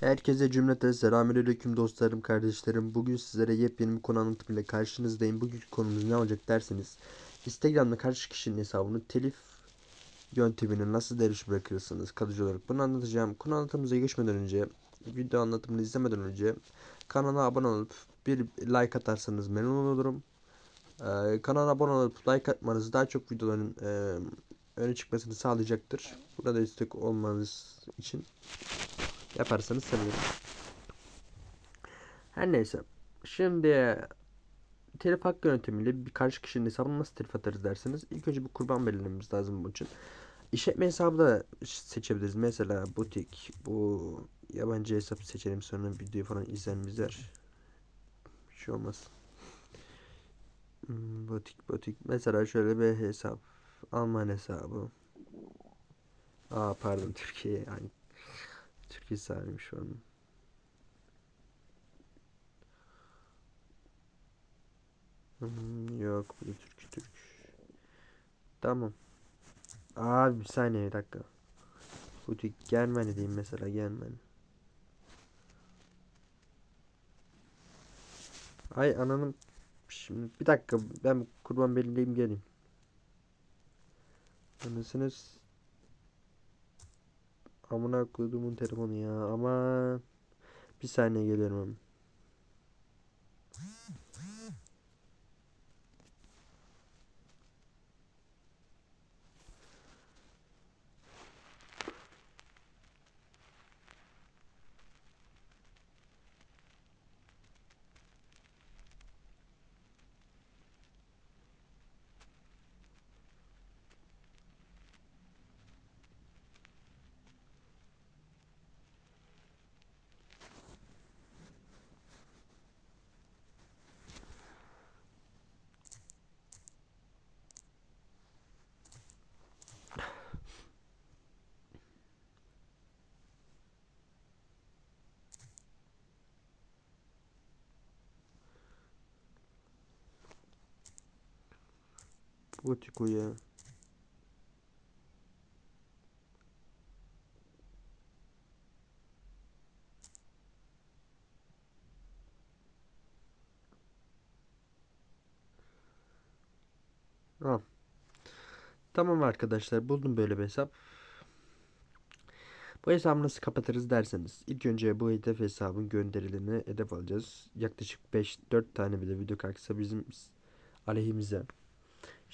Herkese cümleten selamünaleyküm dostlarım, kardeşlerim. Bugün sizlere yepyeni bir konu anlatımıyla karşınızdayım. Bugünkü konumuz ne olacak derseniz, Instagram'da karşı kişinin hesabını telif yöntemini nasıl deriş bırakırsınız kalıcı olarak bunu anlatacağım. Konu anlatımımıza geçmeden önce, video anlatımını izlemeden önce kanala abone olup bir like atarsanız memnun olurum. Ee, kanala abone olup like atmanız daha çok videoların e, öne çıkmasını sağlayacaktır. Burada destek olmanız için yaparsanız sevinirim. Her neyse. Şimdi telif hakkı yöntemiyle bir karşı kişinin hesabını nasıl telif atarız derseniz ilk önce bir kurban belirlememiz lazım bunun için. İşletme hesabı da seçebiliriz. Mesela butik, bu yabancı hesap seçelim sonra video falan izler izler. Bir şey olmaz. Hmm, butik butik. Mesela şöyle bir hesap. Alman hesabı. Aa pardon Türkiye yani Türkiye sahibiymiş onun. Hmm, yok bu Türk Türk. Tamam. Abi bir saniye bir dakika. Butik Germany diyeyim mesela Germany. Ay ananın şimdi bir dakika ben kurban belirleyeyim geleyim. Anasınız Amına koyduğumun telefonu ya. Ama bir saniye geliyorum Butiku ya. Al. Tamam arkadaşlar buldum böyle bir hesap. Bu hesabı nasıl kapatırız derseniz ilk önce bu hedef hesabın gönderilini hedef alacağız. Yaklaşık 5-4 tane bile video kalksa bizim aleyhimize.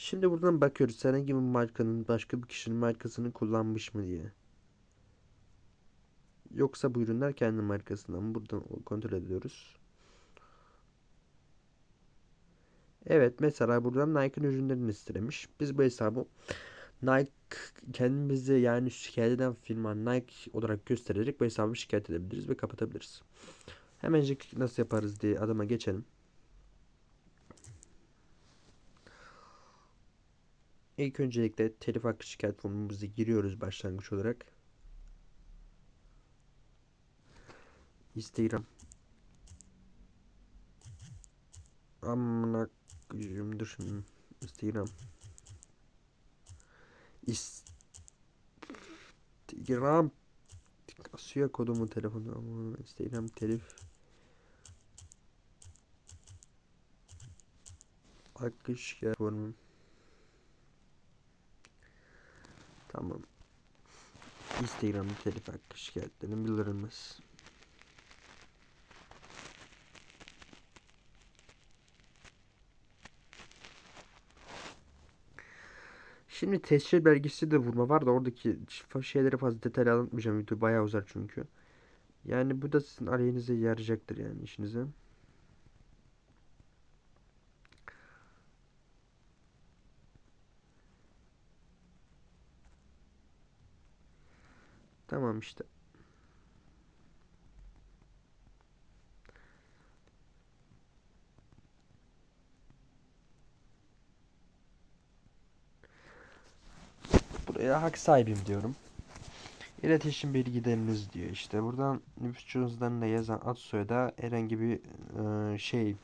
Şimdi buradan bakıyoruz herhangi bir markanın başka bir kişinin markasını kullanmış mı diye. Yoksa bu ürünler kendi markasından mı? Buradan kontrol ediyoruz. Evet mesela buradan Nike'ın ürünlerini istemiş. Biz bu hesabı Nike kendimizi yani şikayet eden firma Nike olarak göstererek bu hesabı şikayet edebiliriz ve kapatabiliriz. Hemencik nasıl yaparız diye adıma geçelim. İlk öncelikle telif hakkı şikayet formumuzu giriyoruz başlangıç olarak. Instagram. Amına dur şimdi. Instagram. Instagram. Asıyor kodumu telefonu ama Instagram telif. Hakkı şikayet formum. Tamam. Instagram'da telif hakkı şikayetlerinin bildirilmesi. Şimdi tescil belgesi de vurma var da oradaki şeyleri fazla detay anlatmayacağım. Video bayağı uzar çünkü. Yani bu da sizin aleyhinize yarayacaktır yani işinize. Tamam işte. Buraya hak sahibim diyorum. İletişim bilgileriniz diyor işte. Buradan nüfus cüzdanına yazan ad soyada herhangi bir e, şey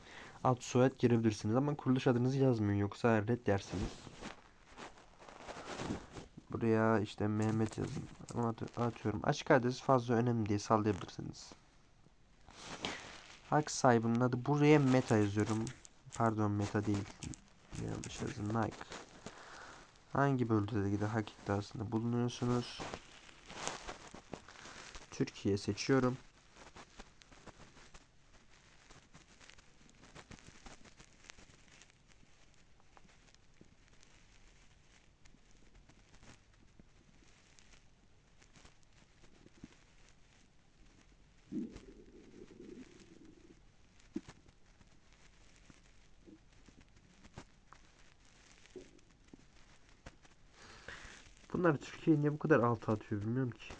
ad soyad girebilirsiniz ama kuruluş adınızı yazmayın yoksa red dersiniz. Buraya işte Mehmet yazın. Atıyorum. Açık adres fazla önemli değil sallayabilirsiniz. Hak sahibinin adı buraya meta yazıyorum. Pardon meta değil. Yanlış yazdım. Nike. Hangi bölgede hak iddiasında bulunuyorsunuz? Türkiye seçiyorum. Türkiye niye bu kadar altı atıyor bilmiyorum ki.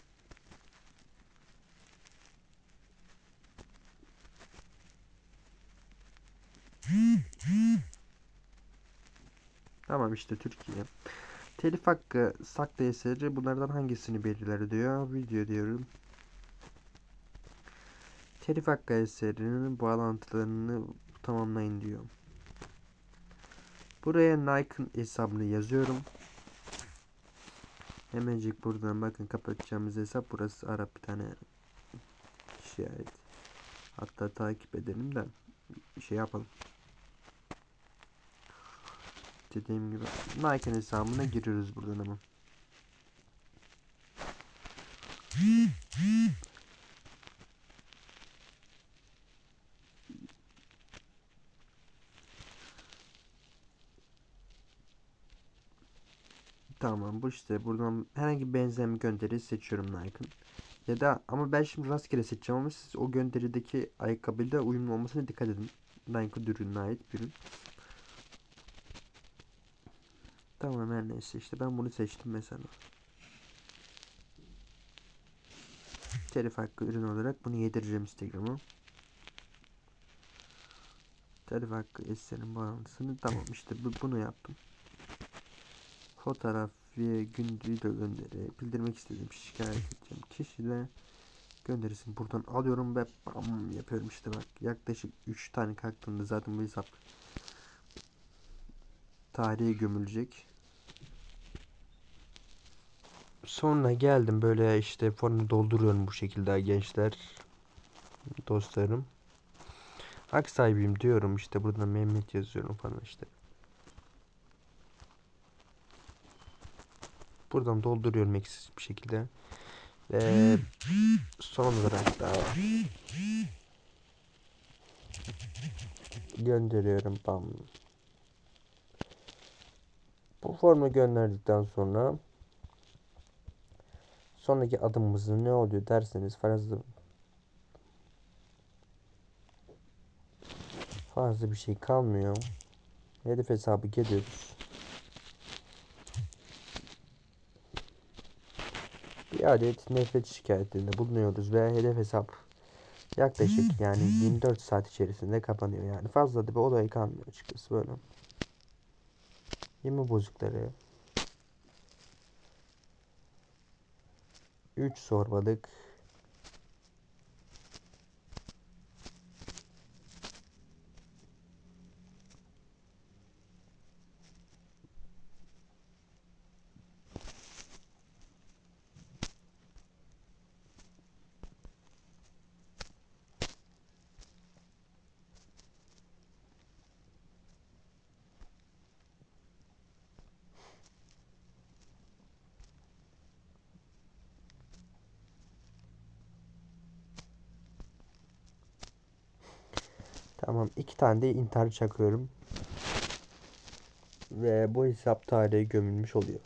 Tamam işte Türkiye. Telif hakkı saklı eseri bunlardan hangisini belirler diyor. Video diyorum. Telif hakkı eserinin bağlantılarını tamamlayın diyor. Buraya Nike'ın hesabını yazıyorum. Hemencik buradan bakın kapatacağımız hesap burası Arap bir tane kişiye ait. Hatta takip edelim de şey yapalım. Dediğim gibi Nike'ın hesabına giriyoruz buradan hemen. Tamam bu işte buradan herhangi bir benzeme gönderi seçiyorum Nike'ın. Ya da ama ben şimdi rastgele seçeceğim ama siz o gönderideki ayakkabıyla uyumlu olmasına dikkat edin. Nike ürününe ait bir ürün. Tamam her neyse işte ben bunu seçtim mesela. Telif hakkı ürün olarak bunu yedireceğim Instagram'a. Telif hakkı eserin bağlantısını tamam işte bu, bunu yaptım. Fotoğraf ve gün video gönderi bildirmek istediğim şikayet edeceğim kişiyle gönderisini buradan alıyorum ve bam yapıyorum işte bak yaklaşık 3 tane kalktığında zaten bu hesap tarihe gömülecek. Sonra geldim böyle işte formu dolduruyorum bu şekilde gençler dostlarım. Hak sahibiyim diyorum işte buradan Mehmet yazıyorum falan işte. Buradan dolduruyorum eksiz bir şekilde. Ve son olarak da gönderiyorum bam. Bu formu gönderdikten sonra sonraki adımımız ne oluyor derseniz fazla fazla bir şey kalmıyor. Hedef hesabı geliyoruz. Adet nefret şikayetinde bulunuyoruz ve hedef hesap yaklaşık yani 24 saat içerisinde kapanıyor. Yani fazla da bir olay kalmıyor açıkçası böyle. Yeme bozukları 3 sorbalık Tamam iki tane de intihar çakıyorum. Ve bu hesap tarihe gömülmüş oluyor.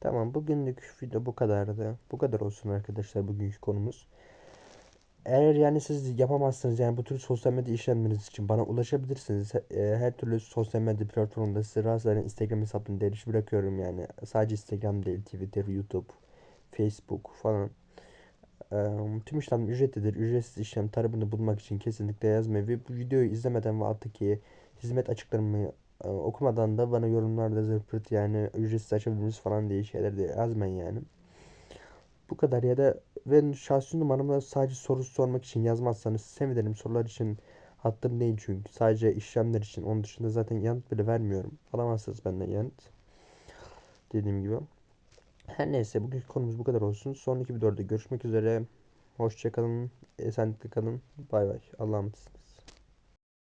Tamam bugünlük video bu kadardı. Bu kadar olsun arkadaşlar bugünkü konumuz. Eğer yani siz yapamazsınız yani bu tür sosyal medya işlemleriniz için bana ulaşabilirsiniz. He- Her türlü sosyal medya platformunda size rahatsız Instagram hesabını derişi bırakıyorum yani. Sadece Instagram değil, Twitter, YouTube, Facebook falan. Eee, Tüm işlem ücretlidir. Ücretsiz işlem tarafını bulmak için kesinlikle yazmayın ve bu videoyu izlemeden ve alttaki hizmet açıklarımı e, okumadan da bana yorumlarda zırpırt yani ücretsiz açabiliriz falan diye şeyler de yazmayın yani. Bu kadar ya da ben şahsi numaramda sadece soru sormak için yazmazsanız sevinirim. Sorular için hattım değil çünkü. Sadece işlemler için. Onun dışında zaten yanıt bile vermiyorum. Alamazsınız benden yanıt. Dediğim gibi. Her neyse bugünkü konumuz bu kadar olsun. Sonraki videoda görüşmek üzere. Hoşçakalın. Esenlikle kalın. Bay bay. Allah'a emanetsiniz.